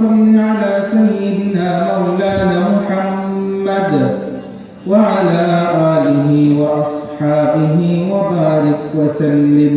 صل على سيدنا مولانا محمد وعلى آله وأصحابه وبارك وسلم.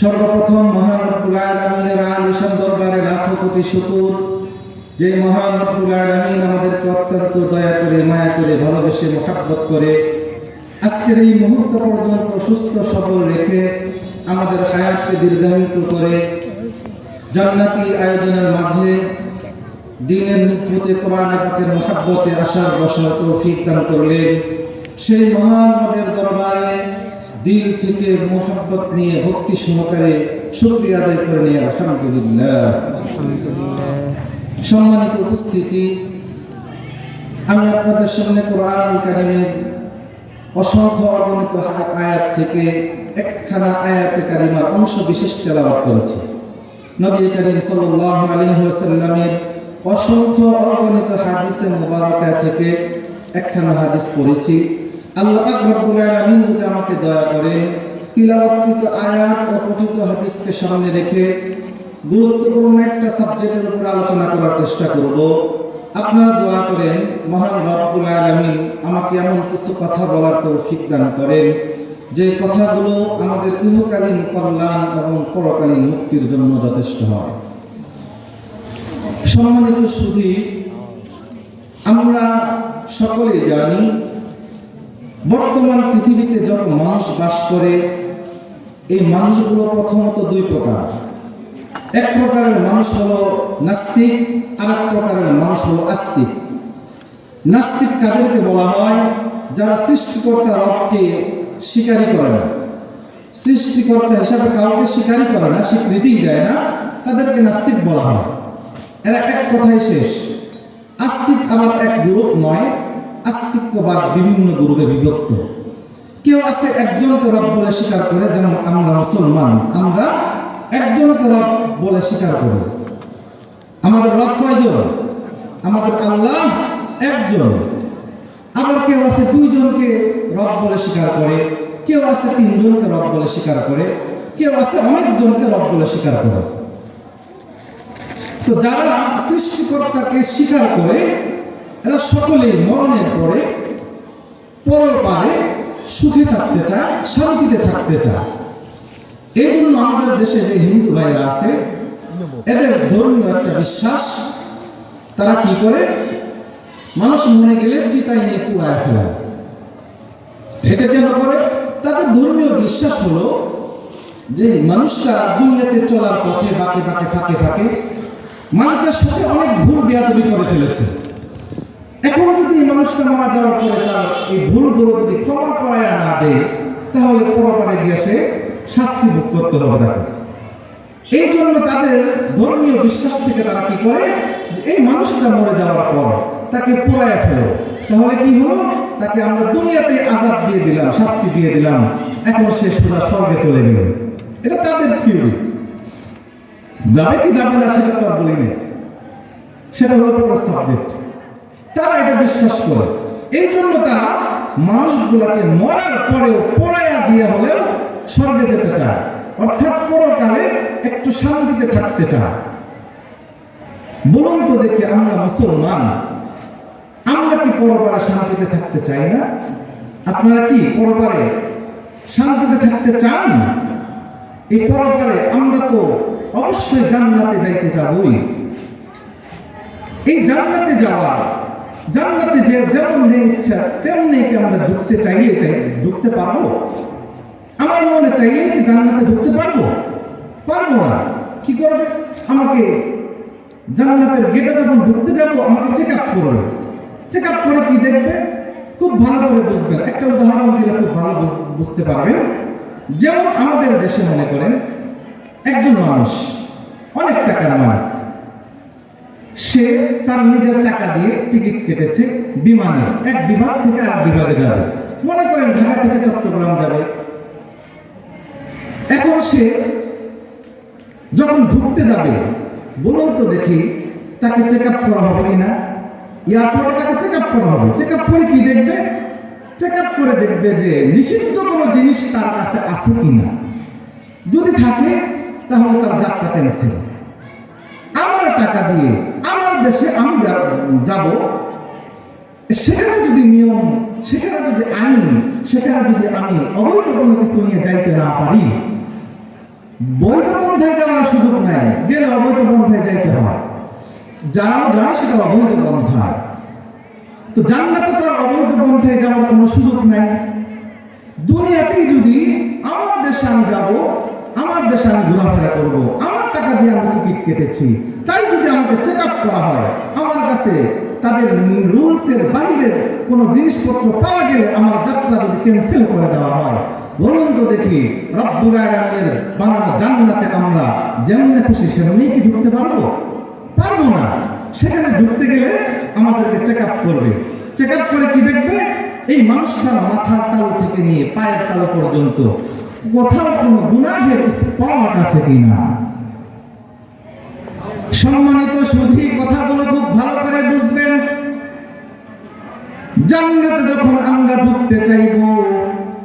সর্বপ্রথম মহান রব্বুল আলামিনের দরবারে লাখো কোটি শুকর। যে মহান রব্বুল আলামিন আমাদেরকে অত্যন্ত দয়া করে, মায়া করে, ভালোবেসে, মোহাব্বত করে আজকের এই মুহূর্ত পর্যন্ত সুস্থ, সবল রেখে আমাদের হায়াতকে দীর্ঘায়িত করে জান্নাতি আয়োজনের মাঝে দিনের নিসবতে কোরআন পাকের মোহাব্বতে আসার বসার তৌফিক দান করলেন। সেই মহান রবের দরবারে দিল থেকে মোহাব্বত নিয়ে ভক্তি সহকারে শুকরিয়া আদায় করে নিয়ে আলহামদুলিল্লাহ। সম্মানিত উপস্থিতি আমি আপনাদের সামনে কোরআন কারিমের অসংখ্য অগণিত আয়াত থেকে একখানা আয়াতে কারিমার অংশ বিশেষ তেলাওয়াত করেছি। নবী করিম সাল্লাল্লাহু আলাইহি ওয়াসাল্লামের অসংখ্য অগণিত হাদিসে মুবারকা থেকে একখানা হাদিস পড়েছি। আল্লাহ রব্বুল আলামিন যদি আমাকে দয়া করেন, তিলাওয়াতকৃত আয়াত ও পঠিত হাদিসকে সামনে রেখে গুরুত্বপূর্ণ একটা সাবজেক্টের উপর আলোচনা করার চেষ্টা করব। আপনারা দোয়া করেন, মহান রব্বুল আলামিন আমাকে এমন কিছু কথা বলার তৌফিক দান করেন, যে কথাগুলো আমাদের ইহকালীন কল্যাণ এবং পরকালীন মুক্তির জন্য যথেষ্ট হয়। সম্মানিত সুধী, আমরা সকলেই জানি, বর্তমান পৃথিবীতে যত মানুষ বাস করে, এই মানুষগুলো প্রথমত দুই প্রকার। এক প্রকারের মানুষ হলো নাস্তিক আর এক প্রকারের মানুষ হলো আস্তিক। নাস্তিক কাদেরকে বলা হয়? যারা সৃষ্টিকর্তা রবকে স্বীকারই করে না। সৃষ্টিকর্তা হিসাবে কাউকে স্বীকারই করে না, স্বীকৃতিই দেয় না, তাদেরকে নাস্তিক বলা হয়। এরা এক কথাই শেষ। আস্তিক আবার এক গ্রুপ নয়, আস্তিক্যবাদ বিভিন্ন গ্রুপে বিভক্ত। কেউ আছে একজনকে রব বলে স্বীকার করে, যেমন আমরা মুসলমান, আমরা একজনকে রব বলে স্বীকার করি। আমাদের রব কয়জন? আমাদের আল্লাহ একজন। আবার কেউ আছে দুইজনকে রব বলে স্বীকার করে, কেউ আছে তিনজনকে রব বলে স্বীকার করে, কেউ আছে অনেকজনকে রব বলে স্বীকার করে। তো যারা সৃষ্টিকর্তাকে স্বীকার করে, এরা সকলেই মরণের পরে পরপারে সুখে থাকতে চায়, শান্তিতে থাকতে চায়। এই জন্য আমাদের দেশে যে হিন্দু ভাইরা আছে, এদের ধর্মীয় একটা বিশ্বাস, তারা কি করে? মানুষ মরে গেলে চিতাই নিয়ে পুড়ায় ফেলায় এটা কেন করে? তাদের ধর্মীয় বিশ্বাস হলো যে মানুষটা দুনিয়াতে চলার পথে বাঁকে বাকে ফাঁকে ফাঁকে মালিকের সাথে অনেক ভুল বেয়াদবি করে ফেলেছে। এখন যদি এই মানুষটা মারা যাওয়ার পরে তার এই ভুলগুলো যদি ক্ষমা করায় না দেয়, তাহলে পরপারে গিয়ে সে শাস্তি ভোগ করতে হবে তাকে। এই জন্য তাদের ধর্মীয় বিশ্বাস থেকে তারা কি করে? যে এই মানুষটা মরে যাওয়ার পর তাকে পোড়ায় ফেলো। তাহলে কি হলো? তাকে আমরা দুনিয়াতে আজাদ দিয়ে দিলাম, শাস্তি দিয়ে দিলাম। এখন সে সোজা স্বর্গে চলে গেল। এটা তাদের থিওরি যাবে কি যাবে না সেটা তো আর বলিনি সেটা হলো পরের সাবজেক্ট তারা এটা বিশ্বাস করে। এই জন্য তারা মানুষগুলাকে মরার পরেও পড়াইয়া দিয়ে হলেও স্বর্গে যেতে চায়। অর্থাৎ পরকালে একটু শান্তিতে থাকতে চায়। বলুন তো দেখি আমরা মুসলমান। আমরা কি পরপারে শান্তিতে থাকতে চাই না? আপনারা কি পরপারে শান্তিতে থাকতে চান? এই পরপারে আমরা তো অবশ্যই জান্নাতে যাইতে যাবই। এই জান্নাতে যাওয়া, জান্নাতে যে যেমন যে ইচ্ছা, তেমনি কি আমরা ঢুকতে চাইলে চাই, ঢুকতে পারব? আমার মনে চাইলে কি জান্নাতে ঢুকতে পারব? পারব না। কি করবে? আমাকে জান্নাতের গেটে যখন ঢুকতে যাব, আমাকে চেক আপ করবে। চেক আপ করে কি দেখবে? খুব ভালো করে বুঝবেন একটা উদাহরণ দিলে খুব ভালো বুঝ- বুঝতে পারবেন যেমন আমাদের দেশে মনে করেন একজন মানুষ অনেক টাকার মালিক। সে তার নিজের টাকা দিয়ে টিকিট কেটেছে বিমানে। এক বিভাগ থেকে আর বিভাগে যাবে। মনে করেন ঢাকা থেকে চট্টগ্রাম যাবে। এখন সে যখন ঢুকতে যাবে, বলুন তো দেখি তাকে চেক আপ করা হবে কিনা? এয়ারপোর্টে তাকে চেক আপ করা হবে। চেক আপ করে কি দেখবে? চেক আপ করে দেখবে যে নিষিদ্ধ কোনো জিনিস তার কাছে আছে কিনা। যদি থাকে তাহলে তার যাত্রা ক্যান্সেল আমার টাকা দিয়ে আমার দেশে আমি যাব, সেখানে যদি নিয়ম, সেখানে যদি আইন, সেখানে যদি আমি অবৈধ কোনো কিছু নিয়ে যাইতে না পারি, বৈধ পন্থায় যাওয়ার সুযোগ নাই, গেলে অবৈধ পন্থায় যাইতে হয় যারাও যায় সেটা অবৈধ পন্থায় তো জান্নাতে তার অবৈধ পন্থায় যাওয়ার কোনো সুযোগ নাই। দুনিয়াতেই যদি আমার দেশে আমি যাব আমার দেশে আমি ঘোরাফেরা করব, আমার টাকা দিয়ে আমি টিকিট কেটেছি। তাই যদি আমাকে চেক আপ করা হয়, আমার কাছে তাদের রুলসের বাইরের কোনো জিনিসপত্র পাওয়া গেলে আমার যাত্রা যদি ক্যান্সেল করে দেওয়া হয়। বলুন তো দেখি আলামিনের বানানো জান্নাতে আমরা যেমনি খুশি সেমনি কি ঢুকতে পারব? পারব না। সেখানে ঢুকতে গেলে আমাদেরকে চেক আপ করবে। চেক আপ করে কি দেখবে? এই মানুষটার মাথার তালু থেকে নিয়ে পায়ের তালু পর্যন্ত। কোথাও কোনো গুণাহের স্পট আছে কিনা? সম্মানিত সুধী কথাগুলো খুব ভালো করে বুঝবেন। জান্নাতে যখন আমরা ঢুকতে চাইব,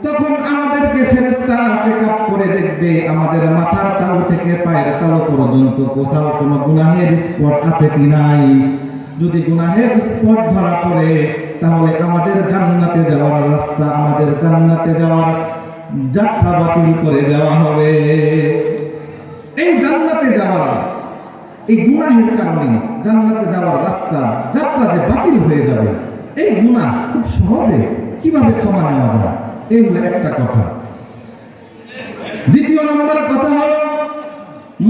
তখন আমাদেরকে ফেরেস্তা চেক আপ করে দেখবে, আমাদের মাথার তালু থেকে পায়ের তালু পর্যন্ত কোথাও কোনো গুনাহের স্পট আছে কি নাই? যদি গুনাহের স্পট ধরা পড়ে, তাহলে আমাদের জান্নাতে যাওয়ার রাস্তা, আমাদের জান্নাতে যাওয়ার যাত্রা বাতিল করে দেওয়া হবে। এই জান্নাতে যাওয়ার, এই গুনাহের কারণে জান্নাতে যাওয়ার রাস্তা, যাত্রা যে বাতিল হয়ে যাবে, এই গুনাহ খুব সহজে কীভাবে ক্ষমা নেওয়া যায়? এই হলো একটা কথা। দ্বিতীয় নম্বর কথা হলো,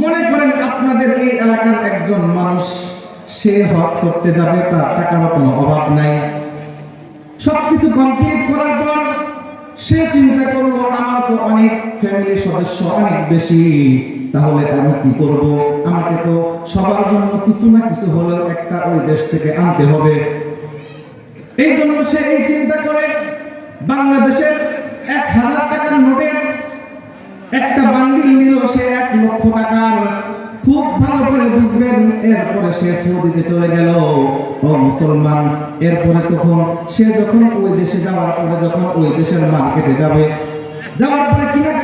মনে করেন আপনাদের এই এলাকার একজন মানুষ, সে হজ করতে যাবে, তার টাকার কোনো অভাব নাই। সবকিছু কমপ্লিট করার সে চিন্তা করল, আমার তো অনেক ফ্যামিলির সদস্য অনেক বেশি। তাহলে আমি কি করব? আমাকে তো সবার জন্য কিছু না কিছু হলেও একটা ওই দেশ থেকে আনতে হবে। এই জন্য সে এই চিন্তা করে বাংলাদেশের এক হাজার টাকার নোটের একটা বান্ডিল নিল সে এক লক্ষ টাকার। খুব ভালো করে বুঝবেন, এরপরে সে সৌদিতে চলে গেল। ও মুসলমান, এরপরে তখন সে যখন ওই দেশে যাওয়ার পরে যখন ওই দেশের মার্কেটে যাবে, যাওয়ার পরে করবে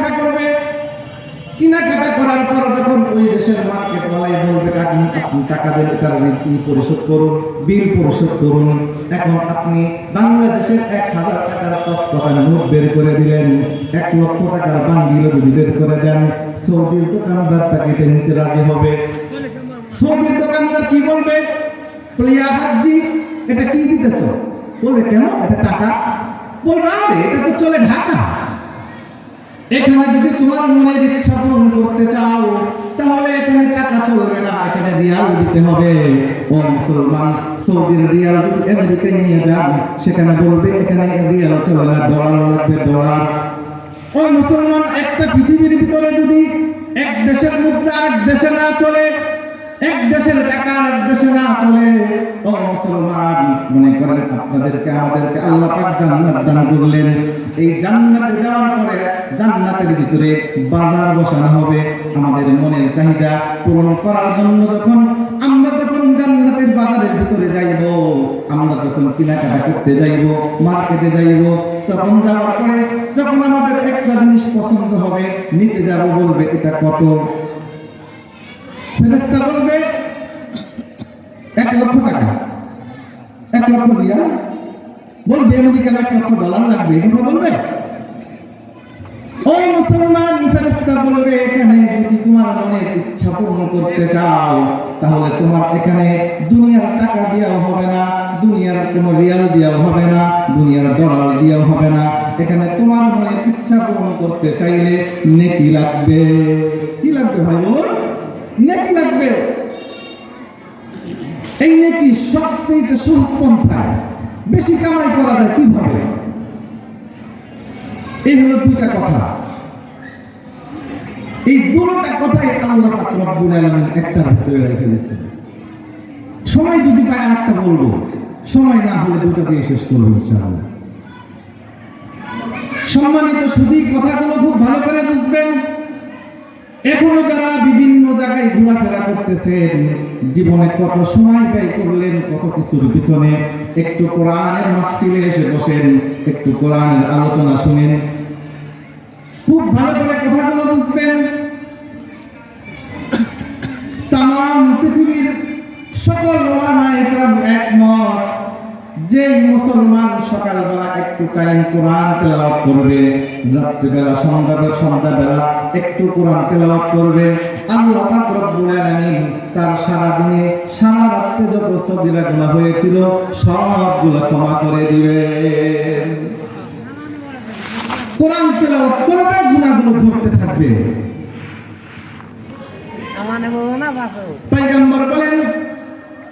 কেনাকাটা করার পর যখন ওই দেশের মার্কেট ওয়ালাই বলবে আপনি আপনি টাকা দেন এটার ই পরিশোধ করুন, বিল পরিশোধ করুন। এখন আপনি বাংলাদেশের এক হাজার টাকার পাঁচ কথা নোট বের করে দিলেন, এক লক্ষ টাকার বান্ডিলও যদি বের করে দেন, সৌদির দোকানদার তাকে নিতে রাজি হবে? সৌদির দোকানদার কি বলবে? বলে হাজি, এটা কি দিতেছ? বলবে, কেন? এটা টাকা? বলবে, আরে, এটা তো চলে ঢাকা। এখানে যদি তোমার মনের ইচ্ছা পূরণ করতে চাও, তাহলে এখানে টাকা চলবে না, এখানে রিয়াল দিতে হবে। ও মুসলমান, সৌদির রিয়াল যদি আমেরিকায় নিয়ে যান সেখানে বলবে, এখানে রিয়াল চলবে না, ডলার লাগবে, ডলার। ও মুসলমান, একটা পৃথিবীর ভিতরে যদি এক দেশের মুদ্রা আরেক দেশে না চলে এক দেশের টাকা আরেক দেশে না চলে। ও মুসলমান, মনে করেন আপনাদেরকে, আমাদেরকে আল্লাহ পাক জান্নাত দান করলেন। এই জান্নাতে যাওয়ার পরে জান্নাতের ভিতরে বাজার বসানো হবে। আমাদের মনের চাহিদা পূরণ করার জন্য যখন আমরা যখন জান্নাতের বাজারের ভিতরে যাইব, আমরা যখন কেনাকাটা করতে যাইব, মার্কেটে যাইব, তখন যাওয়ার পরে যখন আমাদের একটা জিনিস পছন্দ হবে, নিতে যাব বলবে, এটা কত? বলবে, এক লক্ষ টাকা। এক লক্ষ দিয়া। বলবে, আমেরিকার এক লক্ষ ডলার লাগবে কথা বলবে? ওই মুসলমান ফেরেস্তা বলবে, এখানে যদি তোমার মনের ইচ্ছা পূর্ণ করতে চাও, তাহলে তোমার এখানে দুনিয়ার টাকা দিয়াও হবে না, দুনিয়ার কোনো রিয়াল দিয়াও হবে না, দুনিয়ার ডলার দিয়াও হবে না। এখানে তোমার মনের ইচ্ছা পূরণ করতে চাইলে নেকি লাগবে। কি লাগবে ভাই বলুন থাকবে এই নাকি সবচেয়ে সহজ পন্থায় বেশি কামাই করা যায় কীভাবে? এই হলো দুইটা কথা। এই দুটোটা কথাই আল্লাহ রব্বুল আলামিন একটার ভিতরে রেখে দিয়েছেন। সময় যদি পাই আরেকটা বলব। সময় না হলে দুটো দিয়ে শেষ করব ইনশাআল্লাহ। সম্মানিত শুধু কথাগুলো খুব ভালো করে বুঝবেন। এখনও যারা বিভিন্ন জায়গায় ঘোরাফেরা করতেছেন, জীবনে কত সময় ব্যয় করলেন, কত কিছুর পিছনে একটু কোরআনের মাহফিলে এসে বসেন, একটু কোরআনের আলোচনা শুনেন। খুব ভালো করে কথাগুলো বুঝবেন। তাম, পৃথিবীর সকল ওলামা একরাম একমত। যে মুসলমান সকালবেলা একটু টাইম কোরআন তেলাওয়াত করবে রাত্রিবেলা সন্ধ্যাবেলা সন্ধ্যাবেলা একটু কোরআন তেলাওয়াত করবে আল্লাহ পাক রব্বুল আলামিন তার সারা দিনে সারা রাত্রে যত সগীরা গুনাহ হয়েছিল সবগুলো ক্ষমা করে দিবে। কোরআন তেলাওয়াত করবে গুনাহগুলো ঝরতে থাকবে। আমার নেব না বাসো পয়গম্বর বলেন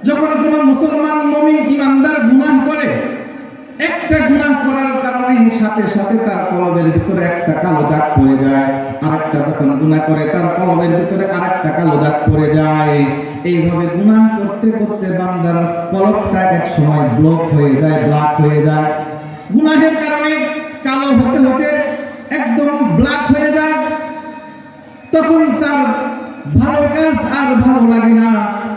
যখন কোন মুসলমান মুমিন ইমানদার গুনাহ করে, একটা গুনাহ করার কারণে সাথে সাথে তার কলবের ভিতরে একটা কালো দাগ পড়ে যায়। আরেকটা যখন গুনাহ করে, তার কলবের ভিতরে আরেকটা কালো দাগ পড়ে যায়। এইভাবে গুনাহ করতে করতে বান্দার কলবটা এক সময় ব্লক হয়ে যায়, ব্লক হয়ে যায়। গুনাহের কারণে কালো হতে হতে একদম ব্ল্যাক হয়ে যায়। তখন তার ভালো কাজ আর ভালো লাগে না।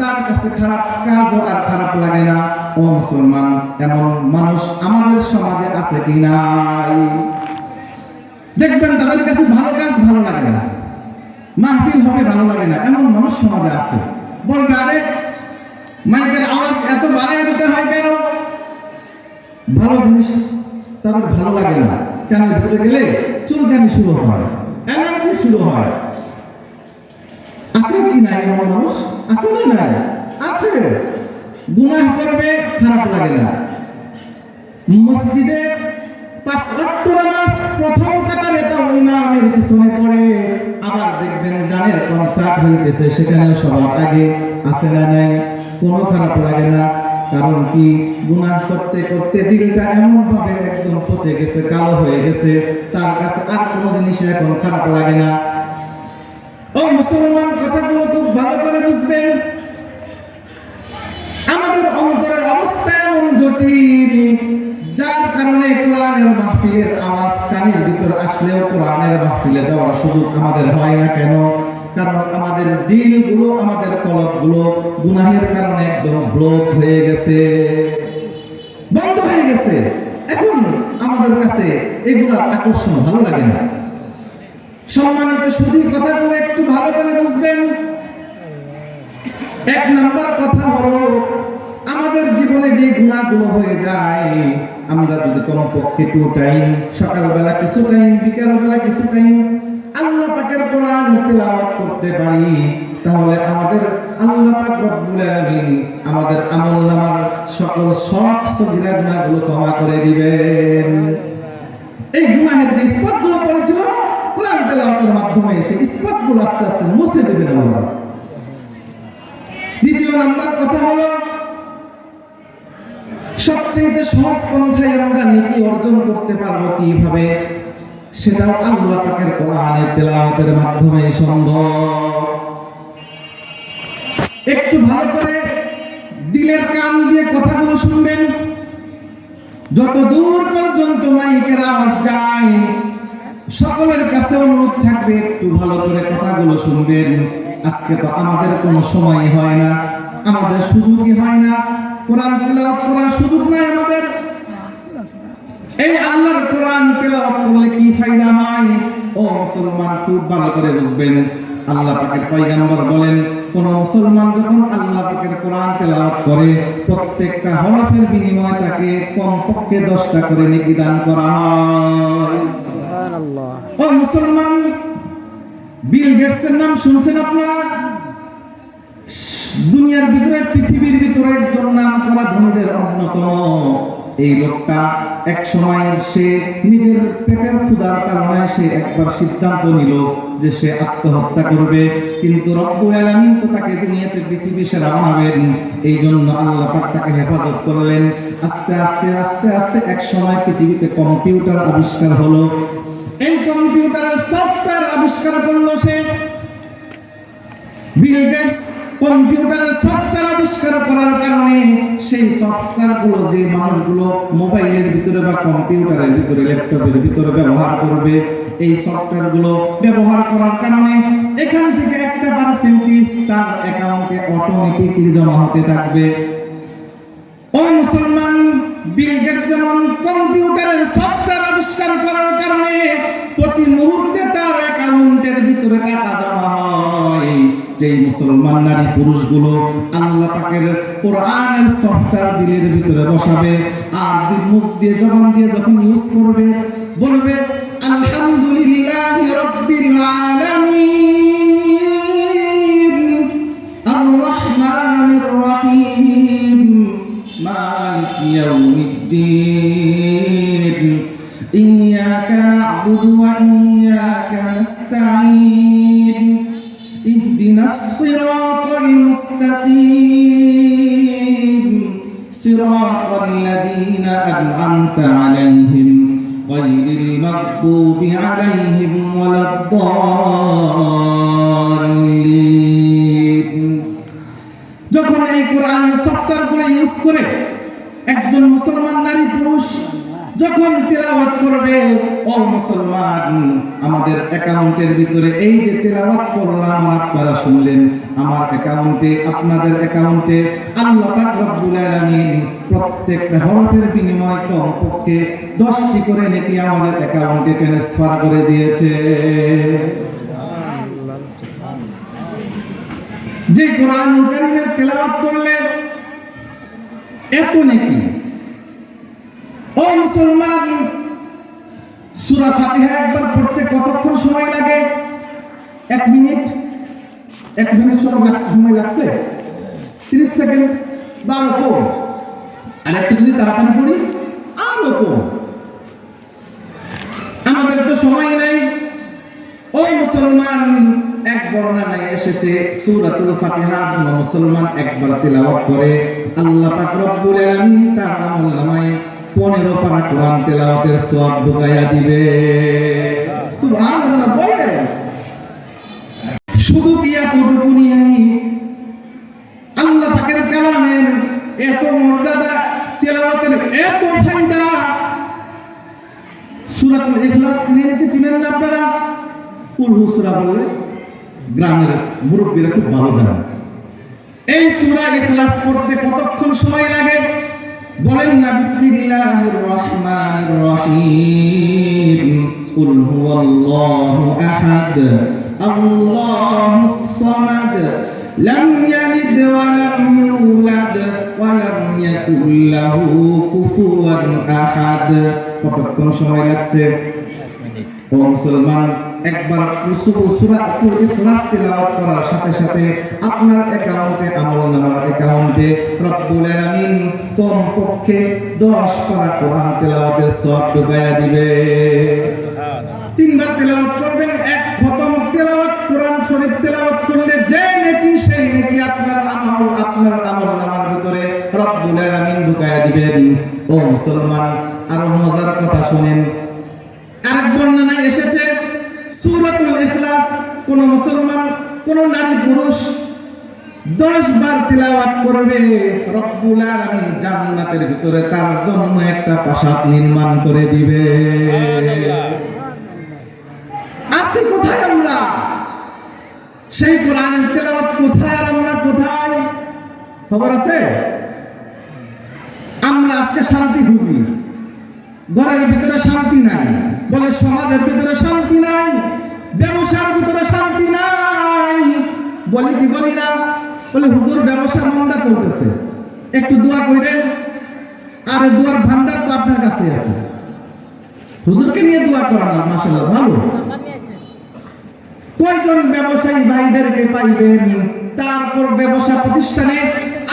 তার কাছে খারাপ কাজও আর খারাপ লাগে না। ও মুসলমান, এমন মানুষ আমাদের সমাজে আছে কি নাই? দেখবেন তাদের কাছে ভালো কাজ ভালো লাগে না। মাহফিল হবে ভালো লাগে না। এমন মানুষ সমাজে আছে। বলবে, আরে, মাইকের আওয়াজ এত বাড়ায় দিতে হয় কেন? ভালো জিনিস তাদের ভালো লাগে না। কানের ভিতরে গেলে চুলকানি শুরু হয় অ্যালার্জি শুরু হয়। আছে কি নাই এমন মানুষ আছে নাই। আছে। গুনাহ করবে, খারাপ লাগে না। মসজিদে পাঁচ ওয়াক্ত নামাজ প্রথম কাতারে তো ইমামের পিছনে পড়ে, আবার দেখবেন গানের কনসার্ট হইতেছে সেখানে সবার আগে আছে না নাই, কোনো খারাপ লাগে না। কারণ কি? গুনাহ করতে করতে দিলটা এমন ভাবে একদম পচে গেছে, কালো হয়ে গেছে, তার কাছে আর কোনো জিনিস এখন খারাপ লাগে না। ও মুসলমান কথাগুলো খুব ভালো করে বুঝবেন। আমাদের অন্তরের অবস্থা এমন জটিল, যার কারণে কোরআনের মাহফিলের আওয়াজ কানের ভিতর আসলেও কোরআনের মাহফিলে যাওয়ার সুযোগ আমাদের হয় না কেন? কারণ আমাদের দিলগুলো, আমাদের কলবগুলো গুনাহের কারণে একদম ব্লক হয়ে গেছে। বন্ধ হয়ে গেছে। এখন আমাদের কাছে এগুলা আকর্ষণ ভালো লাগে না। সম্মানিত শুধু কথাগুলো একটু ভালো করে বুঝবেন? এক নাম্বার কথা হলো, আমাদের জীবনে যে গুণাগুলো হয়ে যায়, আমরা যদি কোনো পক্ষে টু টাইম সকালবেলা কিছু টাইম, বিকালবেলা কিছু টাইম আল্লাহ পাকের কোরআন তেলাওয়াত করতে পারি, তাহলে আমাদের আল্লাহ পাক রব্বুল আলামিন আমাদের আমলনামার সকল সব সগীরা গুনাহগুলো ক্ষমা করে দিবেন। এই গুনাহের যে স্পটগুলো পড়েছিল কোরআন তেলাওয়াতের মাধ্যমে সেই স্পটগুলো আস্তে আস্তে মুছে দেবেন আল্লাহ দ্বিতীয় নাম্বার কথা হলো সবচেয়ে সহজ পন্থায় আমরা নেকি অর্জন করতে পারব কীভাবে? সেটাও আল্লাহ পাকের কোরআনের তেলাওয়াতের মাধ্যমে সম্ভব একটু ভালো করে দিলের কান দিয়ে কথাগুলো শুনবেন। যত দূর পর্যন্ত মাইকের আওয়াজ যায় সকলের কাছে অনুরোধ থাকবে, একটু ভালো করে কথাগুলো শুনবেন। আজকে তো আমাদের কোনো সময় হয় না, আমাদের সুযোগই হয় না। কোরআন তেলাওয়াত করার সুযোগ নাই আমাদের। এই আল্লাহর কোরআন তেলাওয়াত করলে কি ফায়দা হয়? ও মুসলমান, খুব ভালো করে বুঝবেন। আল্লাহ পাকের পয়গাম্বর বলেন, কোন মুসলমান যখন আল্লাহ পাকের কোরআন তেলাওয়াত করে, প্রত্যেকটা হরফের বিনিময়ে তাকে কমপক্ষে দশটা করে নেকি করা হয়। একবার সিদ্ধান্ত নিল যে সে আত্মহত্যা করবে। কিন্তু তো তাকে দুনিয়াতে পৃথিবী এই জন্য আল্লাহ তাকে হেফাজত করলেন। আস্তে আস্তে আস্তে আস্তে এক সময় পৃথিবীতে কম্পিউটার আবিষ্কার হলো। কম্পিউটারের সফটওয়্যার আবিষ্কার করল সে। বিল গেটস কম্পিউটারের সফটওয়্যার আবিষ্কার করার কারণে সেই সফটওয়্যারগুলো যে মানুষগুলো মোবাইলের ভিতরে বা কম্পিউটারের ভিতরে, ল্যাপটপের ভিতরে ব্যবহার করবে, এই সফটওয়্যারগুলো ব্যবহার করার কারণে এখান থেকে একটা পার্সেন্টেজ তার অ্যাকাউন্টে অটোমেটিকলি জমা হতে থাকবে। ও মুসলমান বিল গেটস যেমন কম্পিউটারের সফটওয়্যার আবিষ্কার করার কারণে প্রতি মুহূর্তে তার অ্যাকাউন্টের ভিতরে টাকা জমা হয়। যেই মুসলমান নারী পুরুষগুলো আল্লাহ পাকের কোরআনের সফটওয়্যার দিলের ভিতরে বসাবে আর মুখ দিয়ে জবান দিয়ে যখন ইউজ করবে, বলবে, আলহামদুলিল্লাহি রাব্বিল আলামিন আর রহমানির রহিম, মালিক ইয়াউমিদ্দিন। وإياك نستعين اهدنا الصراط المستقيم صراط الذين أنعمت عليهم غير المغضوب عليهم ولا الضالين যখন এই কোরআনের সফটওয়্যার করে ইউজ করে একজন মুসলমান নারী পুরুষ যখন তেলাওয়াত করবে, ও মুসলমান, আমাদের অ্যাকাউন্টের ভিতরে এই যে তেলাওয়াত করলাম আপনারা শুনলেন, আমার অ্যাকাউন্টে, আপনাদের অ্যাকাউন্টে আল্লাহ পাক রব্বুল আলামিন প্রত্যেকটা হরফের বিনিময়ে কমপক্ষে 10টি করে নাকি আমাদের অ্যাকাউন্টে ট্রান্সফার করে দিয়েছে। যে কোরআন কারীমের তেলাওয়াত করলে এত নাকি? ও মুসলমান, সূরা ফাতিহা একবার পড়তে কতক্ষণ সময় লাগে? এক মিনিট? এক মিনিট সময় লাগছে তিরিশ সেকেন্ড বা আরও কম। আর একটু যদি তাড়াতাড়ি পড়ি, আরও কম। আমাদের তো সময় নাই। ও মুসলমান, এক বর্ণনায় এসেছে, সূরাতুল ফাতিহা মুসলমান একবার তেলাওয়াত করে। আল্লাহ পাক রব্বুল আলামিন তার আমলনামায় 15 পারা কোরআন তেলাওয়াতের সওয়াব ঢুকাইয়া দিবে। সুবহানাল্লাহ, বলে শুধু কি এতটুকু নিয়েই আল্লাহ পাকের কালামের এত মর্যাদা, তেলাওয়াতের এত ফায়দা? সূরাতুল ইখলাস চিনেন কি চিনেন না আপনারা? কুলহু সূরা বললে গ্রামের মুরব্বীরা খুব ভালো জানেন। এই সূরা ইখলাস পড়তে কতক্ষণ সময় লাগে? বলেন না, বিসমিল্লাহির রহমানির রহিম। কুল হুয়াল্লাহু আহাদ। আল্লাহুস সামাদ। লাম ইয়ালিদ ওয়া লাম ইউলাদ ওয়া লাম ইয়াকুল লাহু কুফুওয়ান আহাদ। কতক্ষণ সময় লাগছে? ও মুসলমান একবার সূরা ইখলাস তেলাওয়াত করার সাথে সাথে আপনার অ্যাকাউন্টে আমল নামার অ্যাকাউন্টে, রব্বুল আলামিন কমপক্ষে 10 পারা কোরআন তেলাওয়াতের সওয়াব ঢুকায়া দিবে। তিনবার তেলাওয়াত করবেন, এক খতম তেলাওয়াত, কোরআন শরীফ তেলাওয়াত করলে যে নেকি, সেই নেকি আপনার আমল আপনার আমল নামার ভিতরে রব্বুল আলামিন ঢুকায়া দিবেন। ও মুসলমান, আরও মজার কথা শুনেন আরেক বর্ণনায় এসেছে সূরাতুল ইখলাস কোন মুসলমান কোন নারী পুরুষ দশ বার তিলাওয়াত করবে রব্বুল আলামিন জান্নাতের ভিতরে তার জন্য একটা প্রাসাদ নির্মাণ করে দিবে। আছি কোথায় আমরা? সেই কোরআনের তেলাওয়াত কোথায় আর আমরা কোথায়? খবর আছে? আমরা আজকে শান্তি খুঁজি। ঘরের ভিতরে শান্তি নাই বলে সমাজের ভিতরে শান্তি নাই। ব্যবসার ভিতরে শান্তি নাই। বলি কি বলি না? বলে হুজুর ব্যবসা মন্দা চলতেছে। একটু দোয়া করেন আর দোয়ার ভান্ডার তো আপনার কাছে আছে। হুজুরকে নিয়ে দোয়া করান মাসাল্লাহ ভালো। কয়জন ব্যবসায়ী ভাইদেরকে পাইবেন? তারপর ব্যবসা প্রতিষ্ঠানে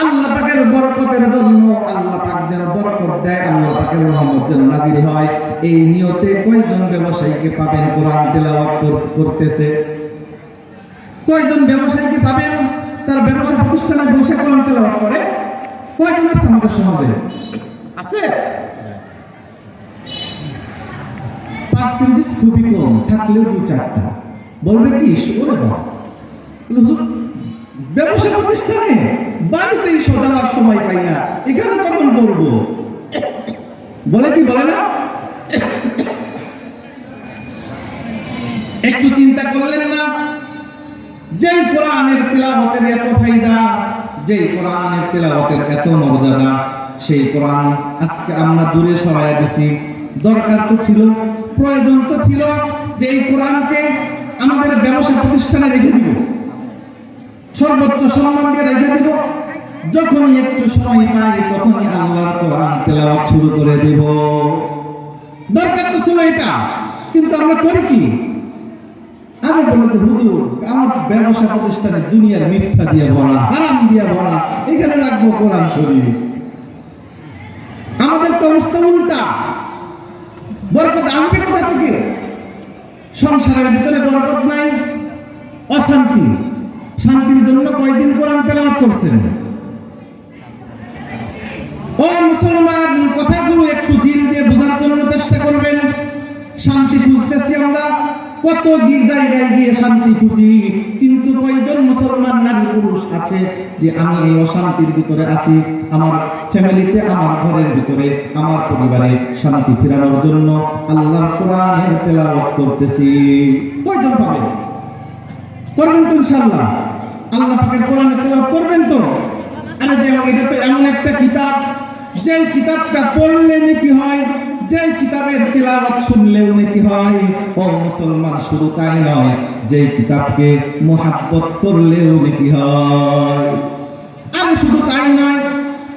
আল্লাহ পাকের বরকতের জন্য, আল্লাহ পাক যেন বরকত দেয়, আল্লাহ পাকের রহমত যেন নাজির হয়। এই নিয়তে কয়জন ব্যবসায়ীকে পাবেন? কোরআন তেলাওয়াত কর- করতেছে। কয়জন ব্যবসায়ীকে পাবেন? তার ব্যবসা প্রতিষ্ঠানে বসে কোরআন তেলাওয়াত করে। কয়জন আছে আমাদের সমাজে? আছে? পার্সেন্টেজ খুবই কম, থাকলেও দু চারটা বলবে কি? ওরে বাবা ব্যবসা প্রতিষ্ঠানে বাড়িতেই সজাবার সময় পাই না। এখানে কখন বলব? বলে কি, বলে না? একটু চিন্তা করলেন না? যেই কোরআনের তেলাওয়াতের এত ফায়দা, যেই কোরআনের তেলাওয়াতের এত মর্যাদা, সেই কোরআন আজকে আমরা দূরে সরাইয়া দিছি। দরকার তো ছিল, প্রয়োজন তো ছিল যে এই কোরআনকে আমাদের ব্যবসা প্রতিষ্ঠানে রেখে দিব। সর্বোচ্চ সম্মান দিয়ে রেখে দিব। যখনই একটু সময় পাই, তখনই আল্লাহর কোরআন তেলাওয়াত শুরু করে দেব। দরকার তো ছিল এটা, কিন্তু আমরা করি কি? আরে বলে তো হুজুর, আমার ব্যবসা প্রতিষ্ঠানে দুনিয়ার মিথ্যা দিয়ে ভরা হারাম দিয়ে ভরা এখানে রাখব কোরআন শরীফ। আমাদের তো অবস্থা উল্টা। বরকত আসবে কোথা থেকে? সংসারের ভিতরে বরকত নাই, অশান্তি। জন্য কয়দিন কোরআন তেলাওয়াত করছেন? ও মুসলমান, কথাগুলো একটু দিল দিয়ে বোঝার জন্য চেষ্টা করবেন। শান্তি খুঁজতেছি আমরা। কত জায়গায় গিয়ে শান্তি খুঁজি, কিন্তু কয়জন মুসলমান নারী পুরুষ আছে যে আমি এই অশান্তির ভিতরে আছি? আমার ফ্যামিলিতে, আমার ঘরের ভিতরে, আমার পরিবারে শান্তি ফেরানোর জন্য আল্লাহর কোরআনের তেলাওয়াত করতেছি। কয়জন পাবেন? করবেন তো ইনশাআল্লাহ। আল্লাহ পাকের কোরআনে তেলাওয়াত করবেন তো? আরে যে এটা তো এমন একটা কিতাব যে কিতাবটা পড়লে নাকি হয় যে কিতাবের তেলাওয়াত শুনলেও নাকি হয়। ও মুসলমান, শুধু তাই নয় যে কিতাবকে মোহাব্বত করলেও নাকি হয়। আর শুধু তাই নয়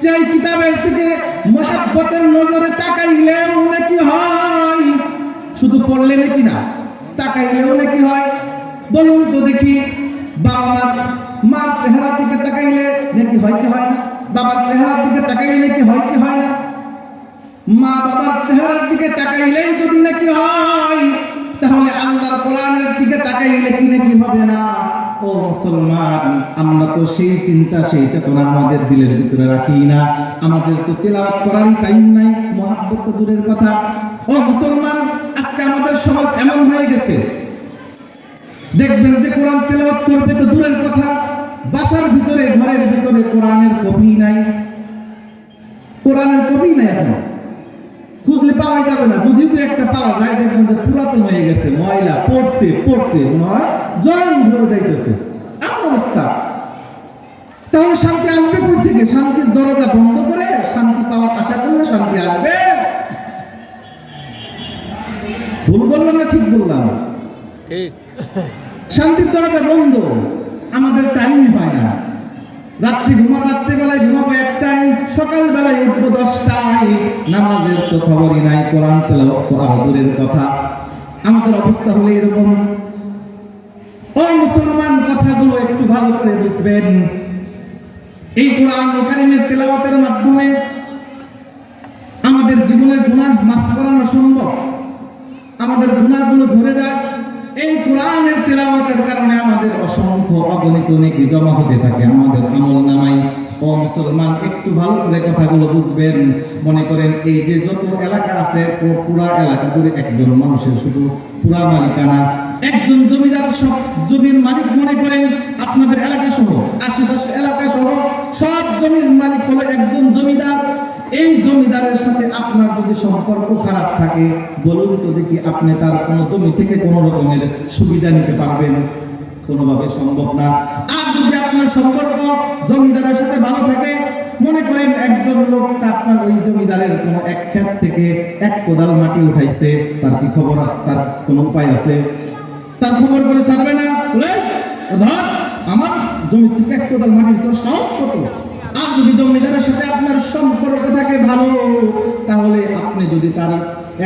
যে কিতাবের থেকে মোহাব্বতের নজরে তাকাইলেও নাকি হয়। শুধু পড়লে নাকি না, তাকাইলেও নাকি হয়। বলুন তো দেখি, বাবা মার মার চেহারার দিকে তাকাইলে নাকি হয় কি হয় না? বাবার চেহারার দিকে তাকাইলে নাকি হয় কি হয় না? মা বাবার চেহারার দিকে তাকাইলেই যদি নাকি হয়, তাহলে আল্লাহর কোরআনের দিকে তাকাইলে কি নাকি হবে না? ও মুসলমান, আমরা তো সেই চিন্তা, সেই চেতনা আমাদের দিলের ভিতরে রাখি না। আমাদের তো তেলাওয়াত করারই টাইম নাই, মহাব্বত তো দূরের কথা। ও মুসলমান, আজকে আমাদের সমাজ এমন হয়ে গেছে। দেখবেন যে কোরআন তেলাওয়াত করবে তো দূরের কথা বাসার ভিতরে ঘরের ভিতরে কোরআনের কপি নাই। কোরআনের কপি নাই এখন। খুঁজলে পাওয়া যাবে না। যদিও তো একটা পাওয়া যায় দেখবেন যে পুরাতন হয়ে গেছে। ময়লা পড়তে পড়তে নয় জং ধরে যাইতেছে। এমন অবস্থা। তাহলে শান্তি আসবে কই থেকে? শান্তির দরজা বন্ধ করে শান্তি পাওয়ার আশা করলে শান্তি আসবে। ভুল বললাম না ঠিক বললাম? শান্তির দরজা বন্ধ। আমাদের টাইমই হয় না। রাত্রি ঘুমা রাত্রিবেলায় ঘুমাবো একটাই সকাল বেলায় উঠবো দশটায়। নামাজের তো খবরই নাই, কোরআন তো আরও দূরের কথা। আমাদের অবস্থা হলে এরকম। ও মুসলমান, কথাগুলো একটু ভালো করে বুঝবেন। এই কোরআন কারিমের তেলাওয়াতের মাধ্যমে আমাদের জীবনের গুনাহ মাফ করানো সম্ভব। আমাদের গুণাগুলো ঝরে যায় তেলাওয়াতের কারণে আমাদের অসংখ্য অগণিত নেকি জমা হতে থাকে, আমাদের আমল নামাই ও মুসলমান, একটু ভালো করে কথাগুলো বুঝবেন। মনে করেন এই যে যত এলাকা আছে পুরা এলাকা জুড়ে একজন মানুষের শুধু পুরা মালিকানা। একজন জমিদার সব জমির মালিক মনে করেন আপনাদের এলাকা সহ আশেপাশে এলাকা সহ সব জমির মালিক হলো একজন জমিদার। এই জমিদারের সাথে আপনার যদি সম্পর্ক খারাপ থাকে, বলুন তো দেখি আপনি তার কোনো জমি থেকে কোনো রকমের সুবিধা নিতে পারবেন। কোনোভাবে সম্ভব না। আর যদি আপনার সম্পর্ক জমিদারের সাথে ভালো থাকে, মনে করেন একজন লোক আপনার ওই জমিদারের কোনো এক ক্ষেত থেকে এক কোদাল মাটি উঠাইছে, তার কি খবর আছে? তার কোনো উপায় আছে? তার খবর করে ছাড়বে না? ধর, আমার জমি থেকে এক কোদাল মাটি সাহস কত? যদি জমিদারের সাথে আপনার সম্পর্ক থাকে ভালো, তাহলে আপনি যদি তার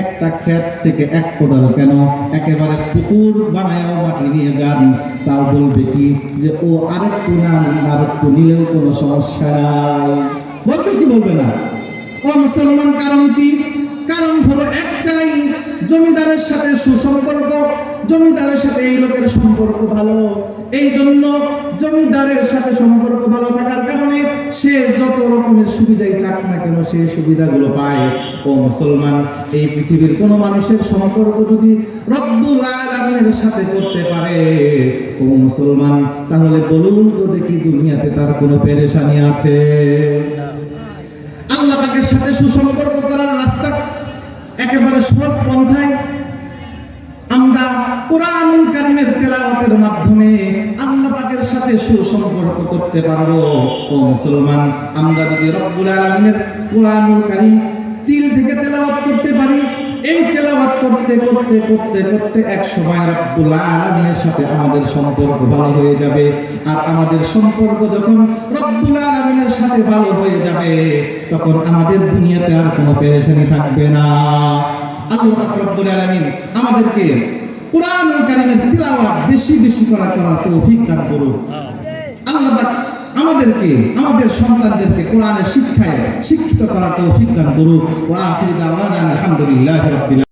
একটা ক্ষেত থেকে এক কোদাল কেন একেবারে পুকুর বানায়ও মাটি নিয়ে যান, তাও বলবে কি যে, ও আরেকটু নাম আরেকটু নিলেও কোনো সমস্যা নাই। বলবে কি বলবে না? ও মুসলমান কারণ কি? কারণ হলো একটাই, জমিদারের সাথে সুসম্পর্ক জমিদারের সাথে এই লোকের সম্পর্ক ভালো। এই জন্য জমিদারের সাথে সম্পর্ক ভালো থাকার কারণে সে যত রকমের সুবিধাই চাক না কেন, সে সুবিধাগুলো পায়। ও মুসলমান, এই পৃথিবীর কোনো মানুষের সম্পর্ক যদি রব্বুল আলামিনের সাথে করতে পারে, ও মুসলমান, তাহলে বলুন তো দেখি দুনিয়াতে তার কোনো পেরেশানি আছে? আল্লাহ পাকের সাথে সুসম্পর্ক করার রাস্তা একেবারে সহজ পন্থায় আমরা কোরআনুল তেলাওয়াতের মাধ্যমে আল্লাহ পাকের সাথে সুসম্পর্ক করতে পারব। ও মুসলমান, আমরা যদি রব্বুল কোরআনুল তিল থেকে করতে পারি, এই করতে করতে করতে করতে এক সময় রব্বুল সাথে আমাদের সম্পর্ক ভালো হয়ে যাবে। আর আমাদের সম্পর্ক যখন রব্বুল আলামিনের সাথে ভালো হয়ে যাবে, তখন আমাদের দুনিয়াতে আর কোনো পেরেশানি থাকবে না। আল্লাহ রব্বুল আলামিন আমাদেরকে কোরআনুল কারিমের তিলাওয়াত বেশি বেশি করা করার তৌফিক দান করুন। আল্লাহ আমাদেরকে আমাদের সন্তানদেরকে কোরআনের শিক্ষায় শিক্ষিত করার তৌফিক দান করুন ওয়া আখির দাওয়ানা আলহামদুলিল্লাহি রাব্বিল